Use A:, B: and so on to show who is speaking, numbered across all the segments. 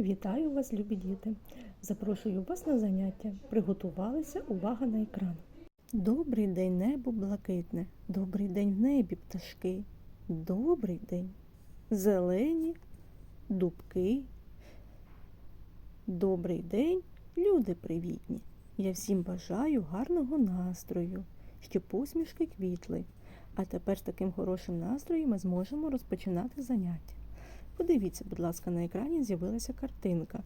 A: Вітаю вас, любі діти! Запрошую вас на заняття. Приготувалися увага на екран. Добрий день, небо блакитне, добрий день в небі пташки. Добрий день, зелені дубки. Добрий день, люди привітні. Я всім бажаю гарного настрою, щоб посмішки квітли. А тепер з таким хорошим настроєм ми зможемо розпочинати заняття. Подивіться, будь ласка, на екрані з'явилася картинка.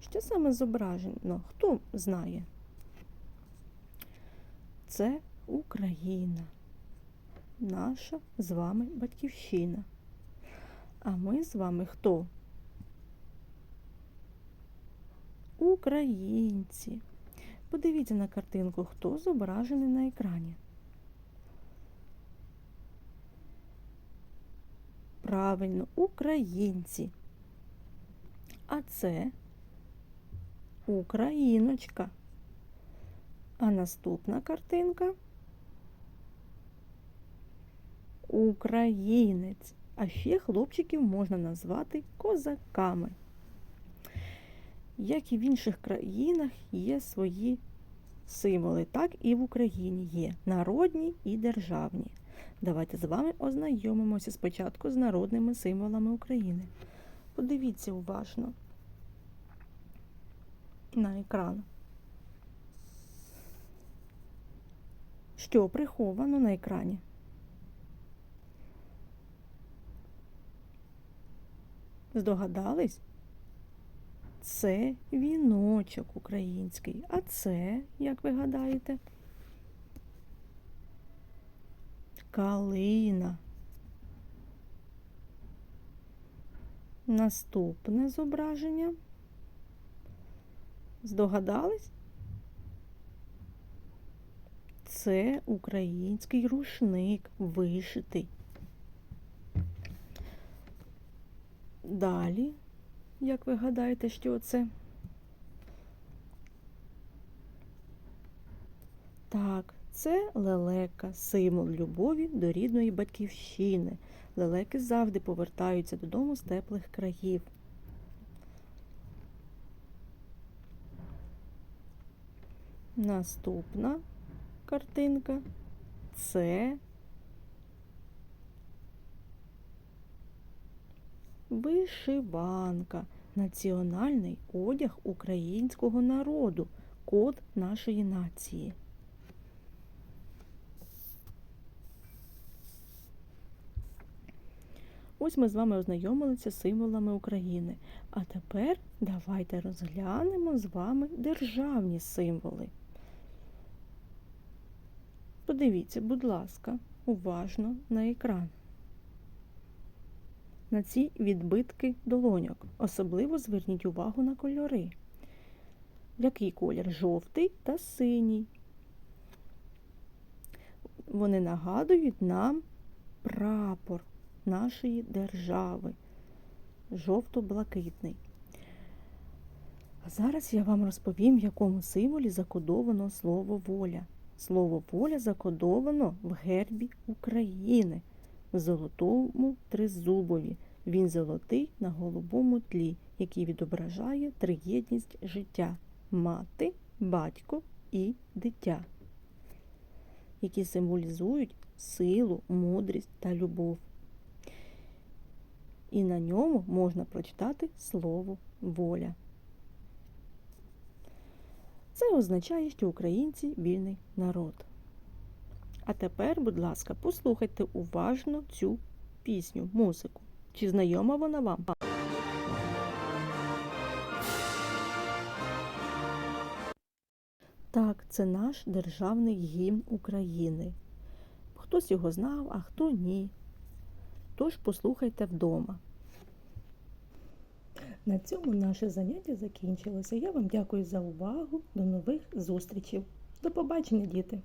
A: Що саме зображено? Хто знає? Це Україна, наша з вами батьківщина. А ми з вами хто? Українці. Подивіться на картинку, хто зображений на екрані. Правильно, українці. А це Україночка. А наступна картинка Українець. А ще хлопчиків можна назвати козаками. Як і в інших країнах є свої символи, так і в Україні є народні і державні. Давайте з вами ознайомимося спочатку з народними символами України. Подивіться уважно на екран. Що приховано на екрані? Здогадались? Це віночок український. А це, як ви гадаєте? Калина. Наступне зображення. Здогадались? Це український рушник вишитий. Далі, як ви гадаєте, що це? Так, це лелека, символ любові до рідної батьківщини. Лелеки завжди повертаються додому з теплих країв. Наступна картинка це вишиванка, національний одяг українського народу, код нашої нації. Ось ми з вами ознайомилися з символами України. А тепер давайте розглянемо з вами державні символи. Подивіться, будь ласка, уважно на екран. На ці відбитки долоньок. Особливо зверніть увагу на кольори. Який колір? Жовтий та синій. Вони нагадують нам прапор нашої держави. Жовто-блакитний. А зараз я вам розповім, в якому символі закодовано слово воля. Слово воля закодовано в гербі України, в золотому тризубові. Він золотий на голубому тлі, який відображає триєдність життя мати, батько і дитя, які символізують силу, мудрість та любов. І на ньому можна прочитати слово воля. Це означає, що українці вільний народ. А тепер, будь ласка, послухайте уважно цю пісню, музику. Чи знайома вона вам? Так, це наш державний гімн України. Хтось його знав, а хто ні. Тож послухайте вдома. На цьому наше заняття закінчилося. Я вам дякую за увагу. До нових зустрічей. До побачення, діти!